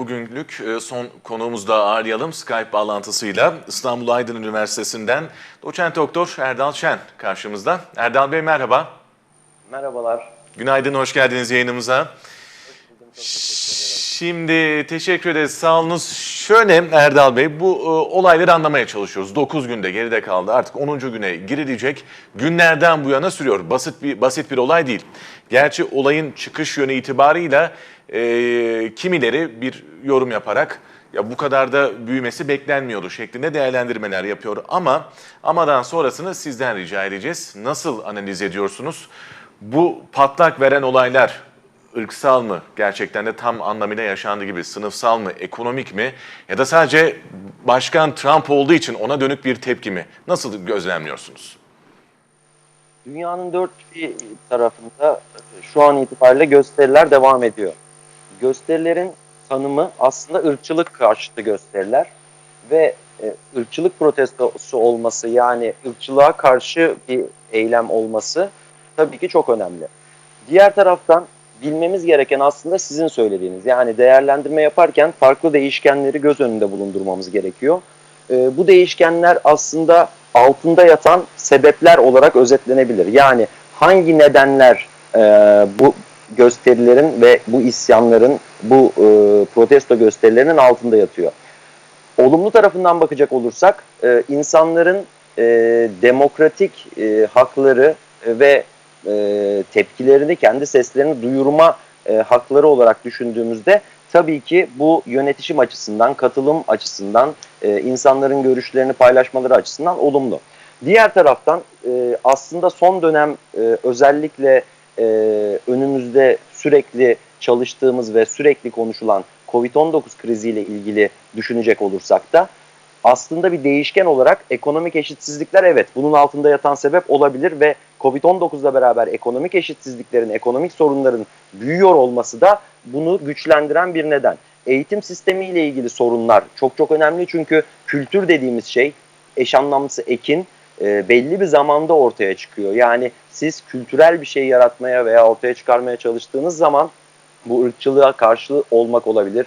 Bugünlük e, son konuğumuzu da ağırlayalım Skype bağlantısıyla. İstanbul Aydın Üniversitesi'nden doçent doktor Erdal Şen karşımızda. Erdal Bey merhaba. Merhabalar. Günaydın, hoş geldiniz yayınımıza. Şimdi teşekkür ederiz, sağ olunuz. Şöyle Erdal Bey, bu e, olayları anlamaya çalışıyoruz. 9 günde geride kaldı. Artık 10. güne girilecek. Günlerden bu yana sürüyor. Basit bir basit bir olay değil. Gerçi olayın çıkış yönü itibarıyla e, kimileri bir yorum yaparak ya bu kadar da büyümesi beklenmiyordu şeklinde değerlendirmeler yapıyor. Ama amadan sonrasını sizden rica edeceğiz. Nasıl analiz ediyorsunuz? Bu patlak veren olaylar ırksal mı gerçekten de tam anlamıyla yaşandığı gibi sınıfsal mı, ekonomik mi ya da sadece Başkan Trump olduğu için ona dönük bir tepki mi? Nasıl gözlemliyorsunuz? Dünyanın dört bir tarafında şu an itibariyle gösteriler devam ediyor. Gösterilerin tanımı aslında ırkçılık karşıtı gösteriler ve e, ırkçılık protestosu olması yani ırkçılığa karşı bir eylem olması tabii ki çok önemli. Diğer taraftan bilmemiz gereken aslında sizin söylediğiniz. Yani değerlendirme yaparken farklı değişkenleri göz önünde bulundurmamız gerekiyor. E, bu değişkenler aslında altında yatan sebepler olarak özetlenebilir. Yani hangi nedenler e, bu gösterilerin ve bu isyanların, bu e, protesto gösterilerinin altında yatıyor. Olumlu tarafından bakacak olursak e, insanların e, demokratik e, hakları ve e, tepkilerini, kendi seslerini duyurma e, hakları olarak düşündüğümüzde tabii ki bu yönetişim açısından, katılım açısından, e, insanların görüşlerini paylaşmaları açısından olumlu. Diğer taraftan e, aslında son dönem e, özellikle e, önümüzde sürekli çalıştığımız ve sürekli konuşulan COVID-19 kriziyle ilgili düşünecek olursak da aslında bir değişken olarak ekonomik eşitsizlikler evet bunun altında yatan sebep olabilir ve Covid-19'la beraber ekonomik eşitsizliklerin, ekonomik sorunların büyüyor olması da bunu güçlendiren bir neden. Eğitim sistemiyle ilgili sorunlar çok çok önemli çünkü kültür dediğimiz şey eş anlamlısı ekin e, belli bir zamanda ortaya çıkıyor. Yani siz kültürel bir şey yaratmaya veya ortaya çıkarmaya çalıştığınız zaman bu ırkçılığa karşı olmak olabilir,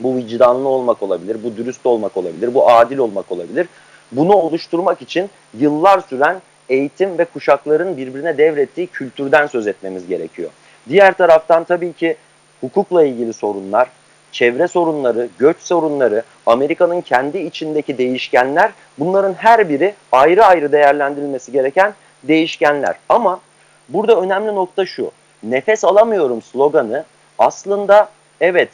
bu vicdanlı olmak olabilir, bu dürüst olmak olabilir, bu adil olmak olabilir. Bunu oluşturmak için yıllar süren eğitim ve kuşakların birbirine devrettiği kültürden söz etmemiz gerekiyor. Diğer taraftan tabii ki hukukla ilgili sorunlar, çevre sorunları, göç sorunları, Amerika'nın kendi içindeki değişkenler bunların her biri ayrı ayrı değerlendirilmesi gereken değişkenler. Ama burada önemli nokta şu. Nefes alamıyorum sloganı aslında evet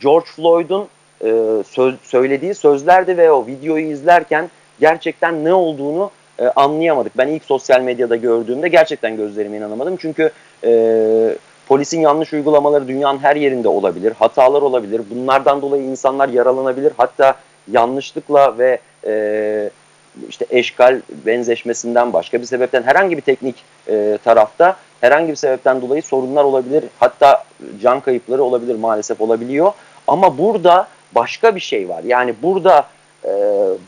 George Floyd'un e, söz, söylediği sözlerdi ve o videoyu izlerken gerçekten ne olduğunu e, anlayamadık. Ben ilk sosyal medyada gördüğümde gerçekten gözlerime inanamadım. Çünkü e, polisin yanlış uygulamaları dünyanın her yerinde olabilir. Hatalar olabilir. Bunlardan dolayı insanlar yaralanabilir. Hatta yanlışlıkla ve e, işte eşkal benzeşmesinden başka bir sebepten herhangi bir teknik e, tarafta herhangi bir sebepten dolayı sorunlar olabilir. Hatta can kayıpları olabilir maalesef olabiliyor. Ama burada başka bir şey var. Yani burada e,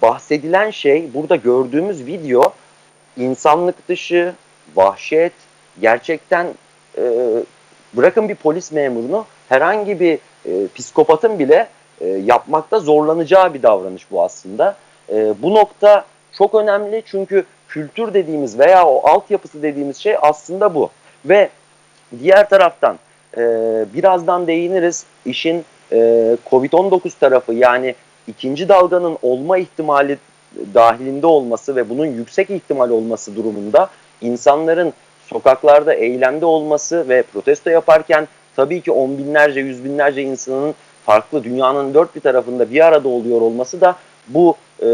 bahsedilen şey, burada gördüğümüz video insanlık dışı, vahşet, gerçekten e, bırakın bir polis memurunu herhangi bir e, psikopatın bile e, yapmakta zorlanacağı bir davranış bu aslında. E, bu nokta çok önemli çünkü kültür dediğimiz veya o altyapısı dediğimiz şey aslında bu. Ve diğer taraftan e, birazdan değiniriz işin e, Covid-19 tarafı yani ikinci dalganın olma ihtimali dahilinde olması ve bunun yüksek ihtimal olması durumunda insanların sokaklarda eylemde olması ve protesto yaparken tabii ki on binlerce, yüz binlerce insanın farklı dünyanın dört bir tarafında bir arada oluyor olması da bu e,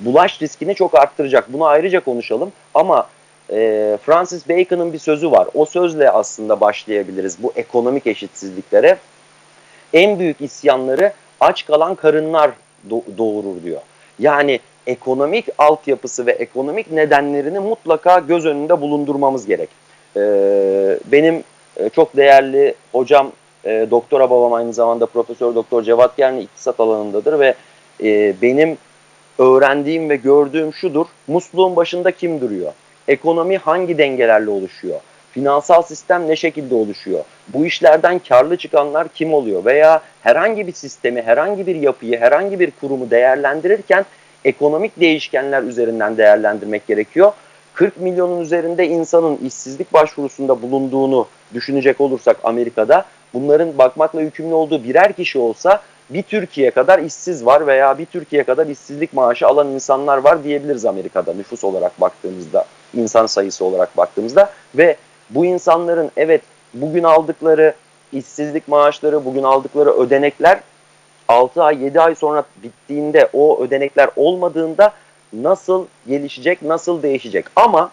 bulaş riskini çok arttıracak. Bunu ayrıca konuşalım ama e, Francis Bacon'ın bir sözü var. O sözle aslında başlayabiliriz bu ekonomik eşitsizliklere. En büyük isyanları aç kalan karınlar doğurur diyor. Yani ekonomik altyapısı ve ekonomik nedenlerini mutlaka göz önünde bulundurmamız gerek. Ee, benim e, çok değerli hocam, e, doktora babam aynı zamanda Profesör Doktor Cevat Gerni iktisat alanındadır ve e, benim öğrendiğim ve gördüğüm şudur. Musluğun başında kim duruyor? Ekonomi hangi dengelerle oluşuyor? Finansal sistem ne şekilde oluşuyor? Bu işlerden karlı çıkanlar kim oluyor? Veya herhangi bir sistemi, herhangi bir yapıyı, herhangi bir kurumu değerlendirirken ekonomik değişkenler üzerinden değerlendirmek gerekiyor. 40 milyonun üzerinde insanın işsizlik başvurusunda bulunduğunu düşünecek olursak Amerika'da bunların bakmakla yükümlü olduğu birer kişi olsa bir Türkiye kadar işsiz var veya bir Türkiye kadar işsizlik maaşı alan insanlar var diyebiliriz Amerika'da nüfus olarak baktığımızda, insan sayısı olarak baktığımızda ve bu insanların evet bugün aldıkları işsizlik maaşları, bugün aldıkları ödenekler 6 ay 7 ay sonra bittiğinde o ödenekler olmadığında nasıl gelişecek, nasıl değişecek? Ama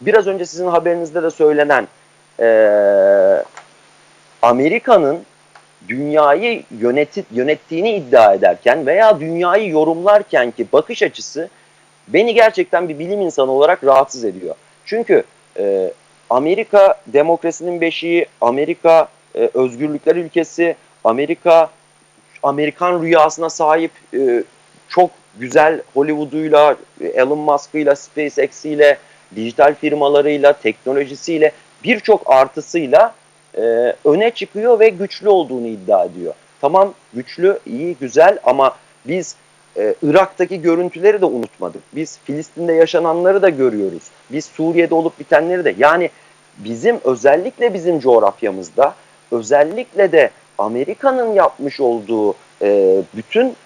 biraz önce sizin haberinizde de söylenen eee, Amerika'nın dünyayı yöneti, yönettiğini iddia ederken veya dünyayı yorumlarken ki bakış açısı beni gerçekten bir bilim insanı olarak rahatsız ediyor. Çünkü e, Amerika demokrasinin beşiği, Amerika e, özgürlükler ülkesi, Amerika Amerikan rüyasına sahip e, çok güzel Hollywood'uyla, Elon Musk'ıyla, SpaceX'iyle, dijital firmalarıyla, teknolojisiyle birçok artısıyla e, öne çıkıyor ve güçlü olduğunu iddia ediyor. Tamam güçlü, iyi, güzel ama biz e, Irak'taki görüntüleri de unutmadık. Biz Filistin'de yaşananları da görüyoruz. Biz Suriye'de olup bitenleri de. Yani bizim özellikle bizim coğrafyamızda özellikle de Amerika'nın yapmış olduğu e, bütün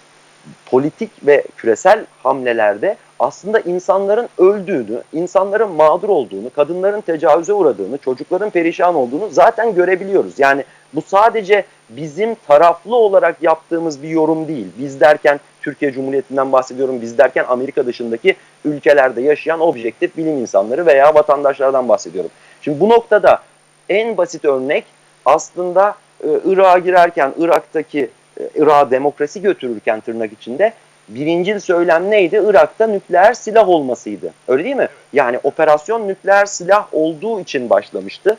politik ve küresel hamlelerde aslında insanların öldüğünü, insanların mağdur olduğunu, kadınların tecavüze uğradığını, çocukların perişan olduğunu zaten görebiliyoruz. Yani bu sadece bizim taraflı olarak yaptığımız bir yorum değil. Biz derken Türkiye Cumhuriyeti'nden bahsediyorum. Biz derken Amerika dışındaki ülkelerde yaşayan objektif bilim insanları veya vatandaşlardan bahsediyorum. Şimdi bu noktada en basit örnek aslında Irak'a girerken Irak'taki e, Irak'a demokrasi götürürken tırnak içinde birinci söylem neydi? Irak'ta nükleer silah olmasıydı. Öyle değil mi? Yani operasyon nükleer silah olduğu için başlamıştı.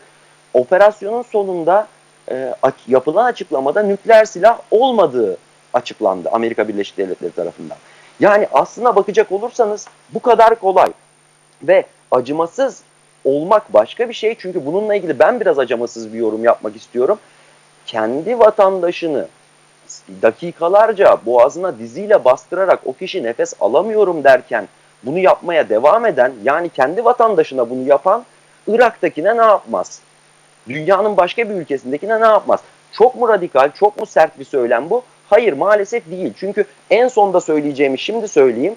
Operasyonun sonunda e, yapılan açıklamada nükleer silah olmadığı açıklandı Amerika Birleşik Devletleri tarafından. Yani aslına bakacak olursanız bu kadar kolay ve acımasız olmak başka bir şey. Çünkü bununla ilgili ben biraz acımasız bir yorum yapmak istiyorum. Kendi vatandaşını dakikalarca boğazına diziyle bastırarak o kişi nefes alamıyorum derken bunu yapmaya devam eden yani kendi vatandaşına bunu yapan Irak'takine ne yapmaz? Dünyanın başka bir ülkesindekine ne yapmaz? Çok mu radikal, çok mu sert bir söylem bu? Hayır maalesef değil. Çünkü en sonda söyleyeceğimi şimdi söyleyeyim.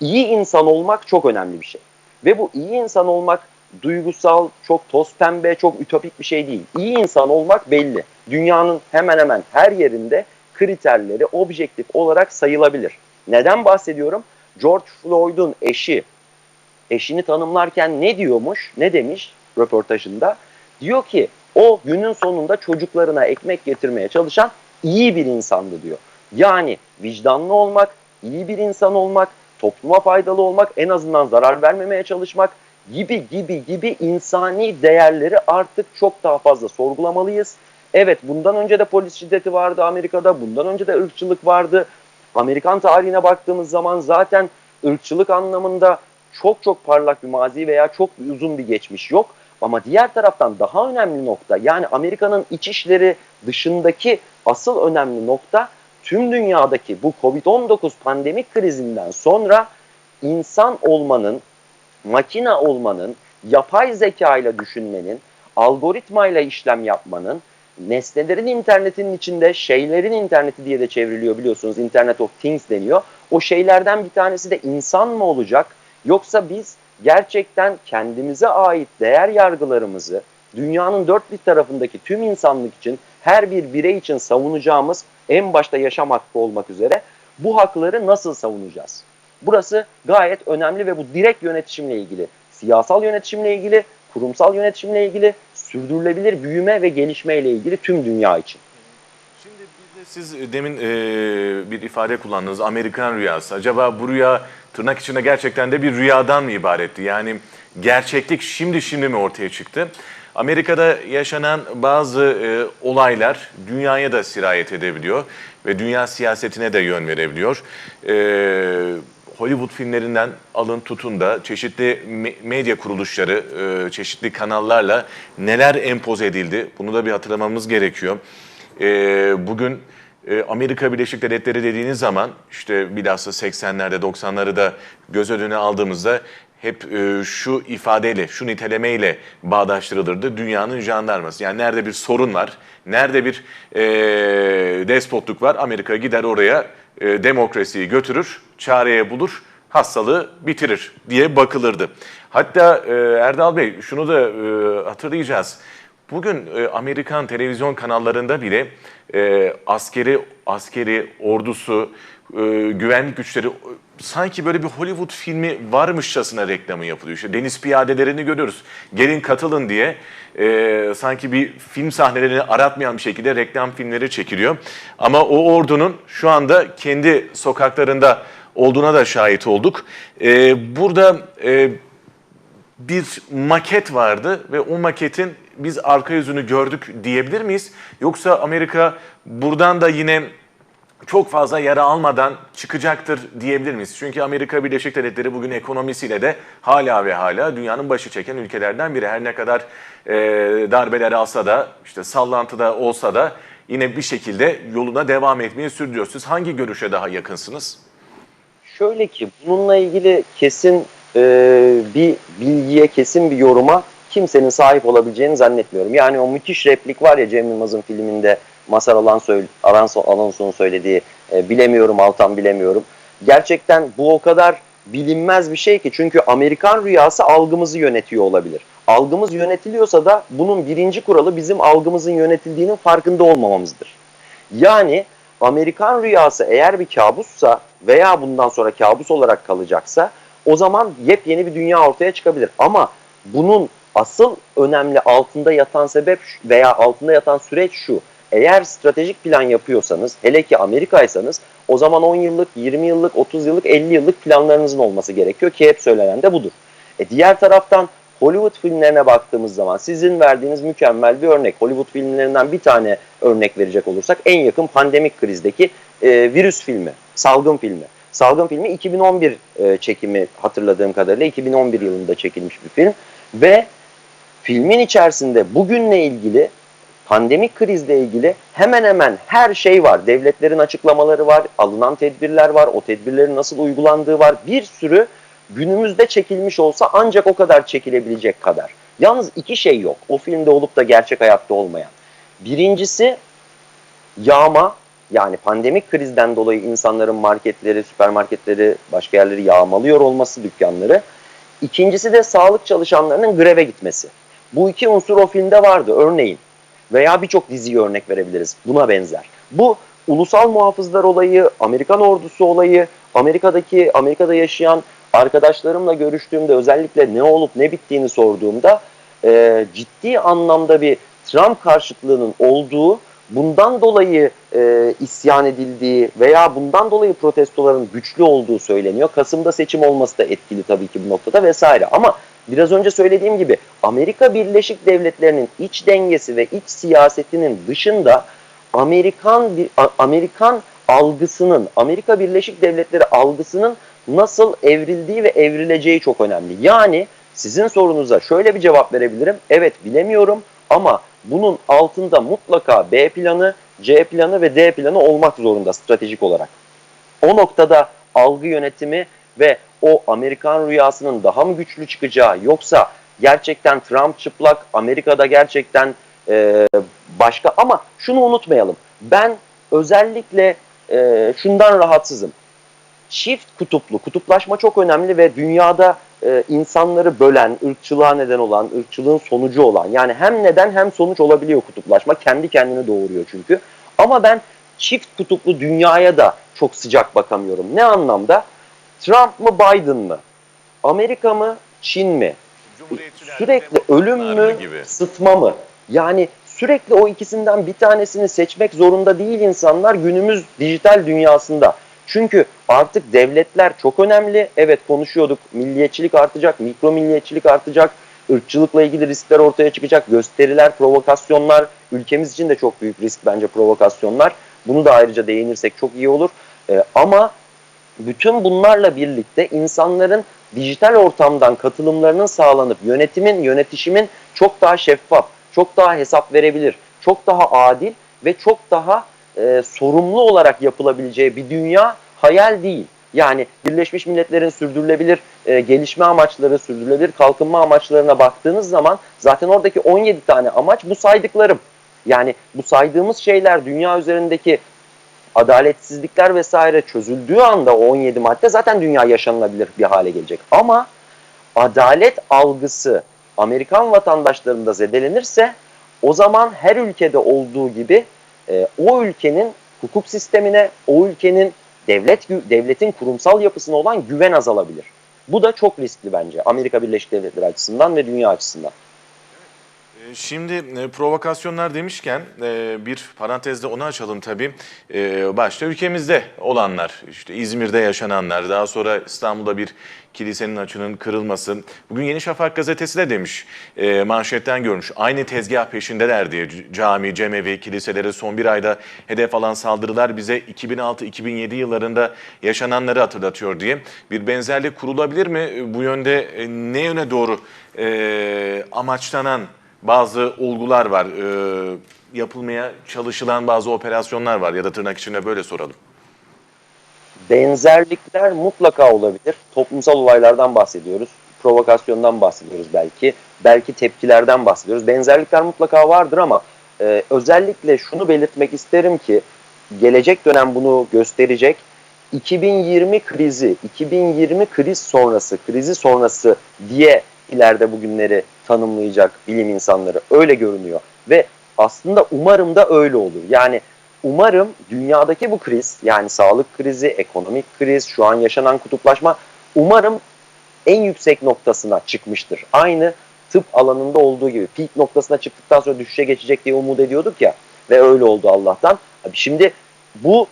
İyi insan olmak çok önemli bir şey. Ve bu iyi insan olmak duygusal, çok toz pembe, çok ütopik bir şey değil. İyi insan olmak belli. Dünyanın hemen hemen her yerinde kriterleri objektif olarak sayılabilir. Neden bahsediyorum? George Floyd'un eşi, eşini tanımlarken ne diyormuş, ne demiş röportajında? Diyor ki o günün sonunda çocuklarına ekmek getirmeye çalışan iyi bir insandı diyor. Yani vicdanlı olmak, iyi bir insan olmak, topluma faydalı olmak, en azından zarar vermemeye çalışmak gibi gibi gibi insani değerleri artık çok daha fazla sorgulamalıyız. Evet bundan önce de polis şiddeti vardı Amerika'da, bundan önce de ırkçılık vardı. Amerikan tarihine baktığımız zaman zaten ırkçılık anlamında çok çok parlak bir mazi veya çok uzun bir geçmiş yok. Ama diğer taraftan daha önemli nokta yani Amerika'nın iç işleri dışındaki asıl önemli nokta tüm dünyadaki bu Covid-19 pandemik krizinden sonra insan olmanın, makina olmanın, yapay zeka ile düşünmenin, algoritmayla işlem yapmanın, nesnelerin internetinin içinde şeylerin interneti diye de çevriliyor biliyorsunuz. Internet of Things deniyor. O şeylerden bir tanesi de insan mı olacak? Yoksa biz gerçekten kendimize ait değer yargılarımızı dünyanın dört bir tarafındaki tüm insanlık için her bir birey için savunacağımız en başta yaşam hakkı olmak üzere bu hakları nasıl savunacağız? Burası gayet önemli ve bu direkt yönetişimle ilgili, siyasal yönetişimle ilgili, kurumsal yönetişimle ilgili, sürdürülebilir büyüme ve gelişme ile ilgili tüm dünya için. Şimdi bir de siz demin e, bir ifade kullandınız Amerikan rüyası. Acaba bu rüya tırnak içinde gerçekten de bir rüyadan mı ibaretti? Yani gerçeklik şimdi şimdi mi ortaya çıktı? Amerika'da yaşanan bazı e, olaylar dünyaya da sirayet edebiliyor ve dünya siyasetine de yön verebiliyor. E, Hollywood filmlerinden alın tutun da çeşitli me- medya kuruluşları, e, çeşitli kanallarla neler empoze edildi bunu da bir hatırlamamız gerekiyor. E, bugün e, Amerika Birleşik Devletleri dediğiniz zaman işte bilhassa 80'lerde 90'ları da göz önüne aldığımızda hep şu ifadeyle, şu nitelemeyle bağdaştırılırdı. Dünyanın jandarması. Yani nerede bir sorun var, nerede bir despotluk var, Amerika gider oraya e, demokrasiyi götürür, çareye bulur, hastalığı bitirir diye bakılırdı. Hatta e, Erdal Bey şunu da e, hatırlayacağız. Bugün Amerikan televizyon kanallarında bile askeri askeri ordusu, e, güvenlik güçleri e, sanki böyle bir Hollywood filmi varmışçasına reklamı yapılıyor. İşte deniz piyadelerini görüyoruz. Gelin katılın diye e, sanki bir film sahnelerini aratmayan bir şekilde reklam filmleri çekiliyor. Ama o ordunun şu anda kendi sokaklarında olduğuna da şahit olduk. E, burada e, bir maket vardı ve o maketin biz arka yüzünü gördük diyebilir miyiz? Yoksa Amerika buradan da yine çok fazla yara almadan çıkacaktır diyebilir miyiz? Çünkü Amerika Birleşik Devletleri bugün ekonomisiyle de hala ve hala dünyanın başı çeken ülkelerden biri. Her ne kadar e, darbeler alsa da, işte sallantıda olsa da yine bir şekilde yoluna devam etmeyi sürdürüyor. Siz hangi görüşe daha yakınsınız? Şöyle ki bununla ilgili kesin e, bir bilgiye, kesin bir yoruma kimsenin sahip olabileceğini zannetmiyorum. Yani o müthiş replik var ya Cem Yılmaz'ın filminde Masar Alonso'nun söylediği e, bilemiyorum Altan bilemiyorum. Gerçekten bu o kadar bilinmez bir şey ki çünkü Amerikan rüyası algımızı yönetiyor olabilir. Algımız yönetiliyorsa da bunun birinci kuralı bizim algımızın yönetildiğinin farkında olmamamızdır. Yani Amerikan rüyası eğer bir kabussa veya bundan sonra kabus olarak kalacaksa o zaman yepyeni bir dünya ortaya çıkabilir. Ama bunun asıl önemli altında yatan sebep veya altında yatan süreç şu. Eğer stratejik plan yapıyorsanız, hele ki Amerika'ysanız o zaman 10 yıllık, 20 yıllık, 30 yıllık, 50 yıllık planlarınızın olması gerekiyor ki hep söylenen de budur. E diğer taraftan Hollywood filmlerine baktığımız zaman sizin verdiğiniz mükemmel bir örnek. Hollywood filmlerinden bir tane örnek verecek olursak en yakın pandemik krizdeki e, virüs filmi, salgın filmi. Salgın filmi 2011 e, çekimi hatırladığım kadarıyla 2011 yılında çekilmiş bir film ve filmin içerisinde bugünle ilgili pandemik krizle ilgili hemen hemen her şey var. Devletlerin açıklamaları var, alınan tedbirler var, o tedbirlerin nasıl uygulandığı var. Bir sürü günümüzde çekilmiş olsa ancak o kadar çekilebilecek kadar. Yalnız iki şey yok. O filmde olup da gerçek hayatta olmayan. Birincisi yağma yani pandemik krizden dolayı insanların marketleri, süpermarketleri, başka yerleri yağmalıyor olması dükkanları. İkincisi de sağlık çalışanlarının greve gitmesi. Bu iki unsur o filmde vardı örneğin. Veya birçok diziyi örnek verebiliriz buna benzer. Bu ulusal muhafızlar olayı, Amerikan ordusu olayı, Amerika'daki Amerika'da yaşayan arkadaşlarımla görüştüğümde özellikle ne olup ne bittiğini sorduğumda e, ciddi anlamda bir Trump karşıtlığının olduğu, bundan dolayı e, isyan edildiği veya bundan dolayı protestoların güçlü olduğu söyleniyor. Kasım'da seçim olması da etkili tabii ki bu noktada vesaire. Ama biraz önce söylediğim gibi Amerika Birleşik Devletleri'nin iç dengesi ve iç siyasetinin dışında Amerikan bir Amerikan algısının, Amerika Birleşik Devletleri algısının nasıl evrildiği ve evrileceği çok önemli. Yani sizin sorunuza şöyle bir cevap verebilirim. Evet bilemiyorum ama bunun altında mutlaka B planı, C planı ve D planı olmak zorunda stratejik olarak. O noktada algı yönetimi ve o Amerikan rüyasının daha mı güçlü çıkacağı yoksa gerçekten Trump çıplak, Amerika'da gerçekten e, başka ama şunu unutmayalım. Ben özellikle e, şundan rahatsızım. Çift kutuplu, kutuplaşma çok önemli ve dünyada e, insanları bölen, ırkçılığa neden olan, ırkçılığın sonucu olan yani hem neden hem sonuç olabiliyor kutuplaşma. Kendi kendini doğuruyor çünkü. Ama ben çift kutuplu dünyaya da çok sıcak bakamıyorum. Ne anlamda? Trump mı Biden mı? Amerika mı Çin mi? Sürekli ölüm mü gibi. sıtma mı? Yani sürekli o ikisinden bir tanesini seçmek zorunda değil insanlar günümüz dijital dünyasında. Çünkü artık devletler çok önemli. Evet konuşuyorduk milliyetçilik artacak, mikro milliyetçilik artacak, ırkçılıkla ilgili riskler ortaya çıkacak, gösteriler, provokasyonlar, ülkemiz için de çok büyük risk bence provokasyonlar. Bunu da ayrıca değinirsek çok iyi olur. Ee, ama bütün bunlarla birlikte insanların dijital ortamdan katılımlarının sağlanıp yönetimin, yönetişimin çok daha şeffaf, çok daha hesap verebilir, çok daha adil ve çok daha e, sorumlu olarak yapılabileceği bir dünya hayal değil. Yani Birleşmiş Milletler'in sürdürülebilir e, gelişme amaçları, sürdürülebilir kalkınma amaçlarına baktığınız zaman zaten oradaki 17 tane amaç bu saydıklarım. Yani bu saydığımız şeyler dünya üzerindeki adaletsizlikler vesaire çözüldüğü anda o 17 madde zaten dünya yaşanılabilir bir hale gelecek. Ama adalet algısı Amerikan vatandaşlarında zedelenirse o zaman her ülkede olduğu gibi e, o ülkenin hukuk sistemine, o ülkenin devlet devletin kurumsal yapısına olan güven azalabilir. Bu da çok riskli bence Amerika Birleşik Devletleri açısından ve dünya açısından. Şimdi e, provokasyonlar demişken e, bir parantezde onu açalım tabii. E, Başta ülkemizde olanlar, işte İzmir'de yaşananlar, daha sonra İstanbul'da bir kilisenin açının kırılması. Bugün Yeni Şafak gazetesi de demiş, manşetten görmüş. Aynı tezgah peşindeler diye cami, cemevi, kiliselere son bir ayda hedef alan saldırılar bize 2006-2007 yıllarında yaşananları hatırlatıyor diye. Bir benzerlik kurulabilir mi? Bu yönde ne yöne doğru amaçlanan bazı olgular var. Ee, yapılmaya çalışılan bazı operasyonlar var ya da tırnak içinde böyle soralım. Benzerlikler mutlaka olabilir. Toplumsal olaylardan bahsediyoruz. Provokasyondan bahsediyoruz belki. Belki tepkilerden bahsediyoruz. Benzerlikler mutlaka vardır ama e, özellikle şunu belirtmek isterim ki gelecek dönem bunu gösterecek. 2020 krizi, 2020 kriz sonrası, krizi sonrası diye ileride bugünleri tanımlayacak bilim insanları öyle görünüyor. Ve aslında umarım da öyle olur. Yani umarım dünyadaki bu kriz yani sağlık krizi, ekonomik kriz, şu an yaşanan kutuplaşma umarım en yüksek noktasına çıkmıştır. Aynı tıp alanında olduğu gibi peak noktasına çıktıktan sonra düşüşe geçecek diye umut ediyorduk ya ve öyle oldu Allah'tan. Abi Şimdi bu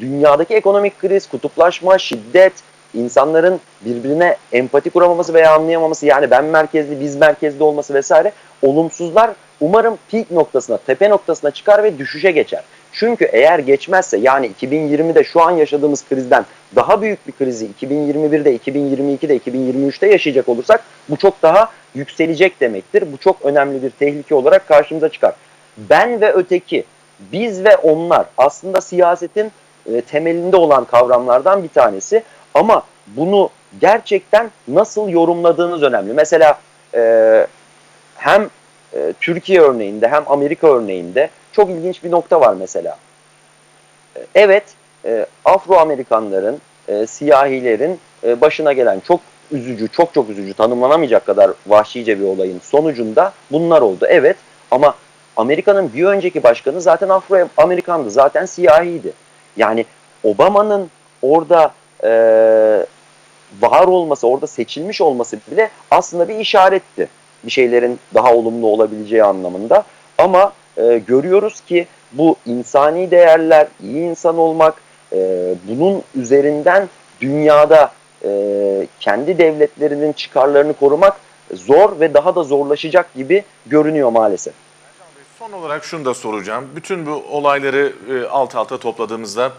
dünyadaki ekonomik kriz, kutuplaşma, şiddet, insanların birbirine empati kuramaması veya anlayamaması yani ben merkezli, biz merkezli olması vesaire olumsuzlar umarım peak noktasına, tepe noktasına çıkar ve düşüşe geçer. Çünkü eğer geçmezse yani 2020'de şu an yaşadığımız krizden daha büyük bir krizi 2021'de, 2022'de, 2023'te yaşayacak olursak bu çok daha yükselecek demektir. Bu çok önemli bir tehlike olarak karşımıza çıkar. Ben ve öteki, biz ve onlar aslında siyasetin e, temelinde olan kavramlardan bir tanesi. Ama bunu gerçekten nasıl yorumladığınız önemli. Mesela e, hem e, Türkiye örneğinde hem Amerika örneğinde çok ilginç bir nokta var mesela. E, evet, e, Afro-Amerikanların, e, siyahilerin e, başına gelen çok üzücü, çok çok üzücü, tanımlanamayacak kadar vahşice bir olayın sonucunda bunlar oldu. Evet ama Amerika'nın bir önceki başkanı zaten Afro-Amerikandı, zaten siyahiydi. Yani Obama'nın orada e, var olması, orada seçilmiş olması bile aslında bir işaretti. Bir şeylerin daha olumlu olabileceği anlamında. Ama e, görüyoruz ki bu insani değerler, iyi insan olmak, e, bunun üzerinden dünyada e, kendi devletlerinin çıkarlarını korumak zor ve daha da zorlaşacak gibi görünüyor maalesef. Son olarak şunu da soracağım. Bütün bu olayları e, alt alta topladığımızda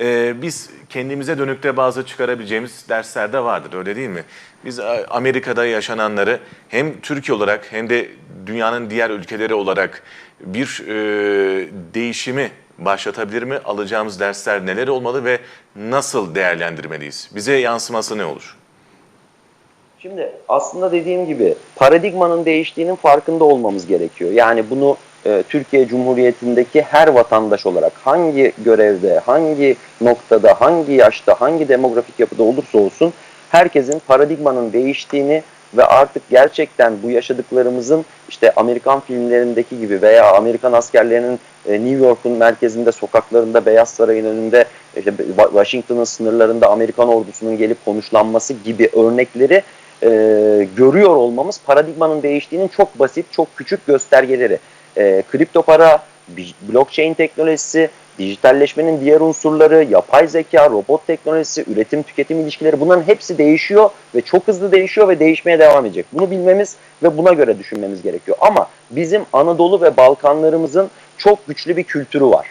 e, biz kendimize dönükte bazı çıkarabileceğimiz dersler de vardır öyle değil mi? Biz e, Amerika'da yaşananları hem Türkiye olarak hem de dünyanın diğer ülkeleri olarak bir e, değişimi başlatabilir mi? Alacağımız dersler neler olmalı ve nasıl değerlendirmeliyiz? Bize yansıması ne olur? Şimdi aslında dediğim gibi paradigmanın değiştiğinin farkında olmamız gerekiyor. Yani bunu e, Türkiye Cumhuriyeti'ndeki her vatandaş olarak hangi görevde, hangi noktada, hangi yaşta, hangi demografik yapıda olursa olsun herkesin paradigmanın değiştiğini ve artık gerçekten bu yaşadıklarımızın işte Amerikan filmlerindeki gibi veya Amerikan askerlerinin e, New York'un merkezinde, sokaklarında, Beyaz Saray'ın önünde, işte Washington'ın sınırlarında Amerikan ordusunun gelip konuşlanması gibi örnekleri e, görüyor olmamız paradigmanın değiştiğinin çok basit, çok küçük göstergeleri. E, kripto para, blockchain teknolojisi, dijitalleşmenin diğer unsurları, yapay zeka, robot teknolojisi, üretim tüketim ilişkileri bunların hepsi değişiyor ve çok hızlı değişiyor ve değişmeye devam edecek. Bunu bilmemiz ve buna göre düşünmemiz gerekiyor. Ama bizim Anadolu ve Balkanlarımızın çok güçlü bir kültürü var.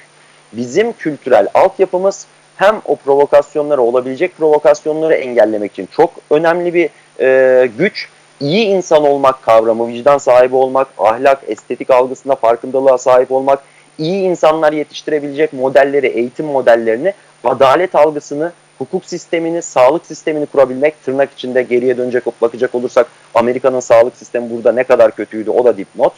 Bizim kültürel altyapımız hem o provokasyonları, olabilecek provokasyonları engellemek için çok önemli bir e, güç. İyi insan olmak kavramı, vicdan sahibi olmak, ahlak, estetik algısında farkındalığa sahip olmak, iyi insanlar yetiştirebilecek modelleri, eğitim modellerini, adalet algısını, hukuk sistemini, sağlık sistemini kurabilmek. Tırnak içinde geriye dönecek bakacak olursak Amerika'nın sağlık sistemi burada ne kadar kötüydü o da dipnot.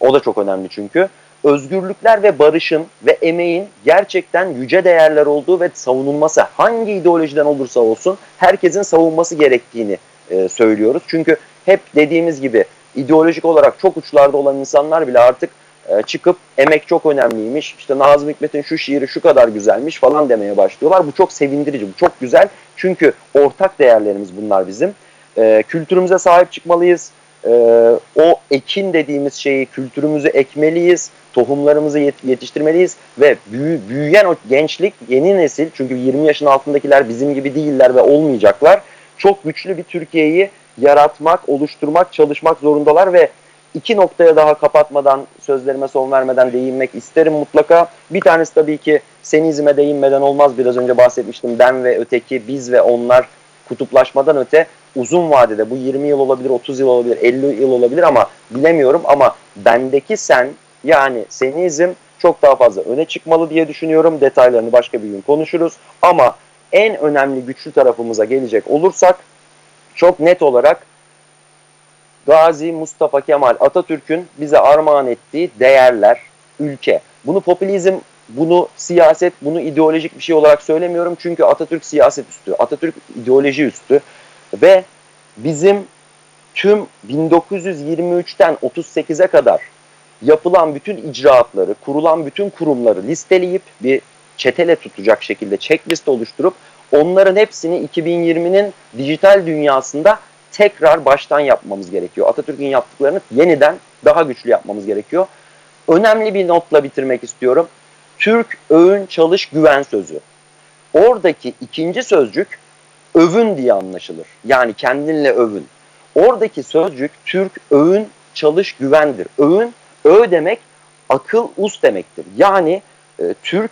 O da çok önemli çünkü. Özgürlükler ve barışın ve emeğin gerçekten yüce değerler olduğu ve savunulması hangi ideolojiden olursa olsun herkesin savunması gerektiğini e, söylüyoruz. Çünkü hep dediğimiz gibi ideolojik olarak çok uçlarda olan insanlar bile artık e, çıkıp emek çok önemliymiş. İşte Nazım Hikmet'in şu şiiri şu kadar güzelmiş falan demeye başlıyorlar. Bu çok sevindirici, bu çok güzel. Çünkü ortak değerlerimiz bunlar bizim. E, kültürümüze sahip çıkmalıyız. E, o ekin dediğimiz şeyi kültürümüzü ekmeliyiz. Tohumlarımızı yet- yetiştirmeliyiz ve büyü- büyüyen o gençlik, yeni nesil çünkü 20 yaşın altındakiler bizim gibi değiller ve olmayacaklar. Çok güçlü bir Türkiye'yi yaratmak, oluşturmak, çalışmak zorundalar ve iki noktaya daha kapatmadan, sözlerime son vermeden değinmek isterim mutlaka. Bir tanesi tabii ki senizme değinmeden olmaz. Biraz önce bahsetmiştim. Ben ve öteki, biz ve onlar kutuplaşmadan öte uzun vadede bu 20 yıl olabilir, 30 yıl olabilir, 50 yıl olabilir ama bilemiyorum ama bendeki sen yani senizm çok daha fazla öne çıkmalı diye düşünüyorum. Detaylarını başka bir gün konuşuruz. Ama en önemli güçlü tarafımıza gelecek olursak çok net olarak Gazi Mustafa Kemal Atatürk'ün bize armağan ettiği değerler, ülke. Bunu popülizm, bunu siyaset, bunu ideolojik bir şey olarak söylemiyorum. Çünkü Atatürk siyaset üstü, Atatürk ideoloji üstü. Ve bizim tüm 1923'ten 38'e kadar yapılan bütün icraatları, kurulan bütün kurumları listeleyip bir çetele tutacak şekilde checklist oluşturup onların hepsini 2020'nin dijital dünyasında tekrar baştan yapmamız gerekiyor. Atatürk'ün yaptıklarını yeniden daha güçlü yapmamız gerekiyor. Önemli bir notla bitirmek istiyorum. Türk öğün çalış güven sözü. Oradaki ikinci sözcük övün diye anlaşılır. Yani kendinle övün. Oradaki sözcük Türk öğün çalış güvendir. Öğün, ö demek akıl us demektir. Yani e, Türk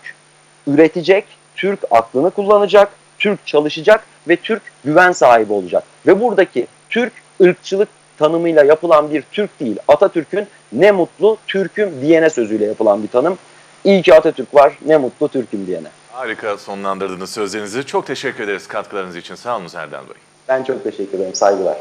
üretecek, Türk aklını kullanacak, Türk çalışacak ve Türk güven sahibi olacak. Ve buradaki Türk ırkçılık tanımıyla yapılan bir Türk değil. Atatürk'ün ne mutlu Türk'üm diyene sözüyle yapılan bir tanım. İyi ki Atatürk var, ne mutlu Türk'üm diyene. Harika sonlandırdınız sözlerinizi. Çok teşekkür ederiz katkılarınız için. Sağ olun Erdal Bey. Ben çok teşekkür ederim, saygılar.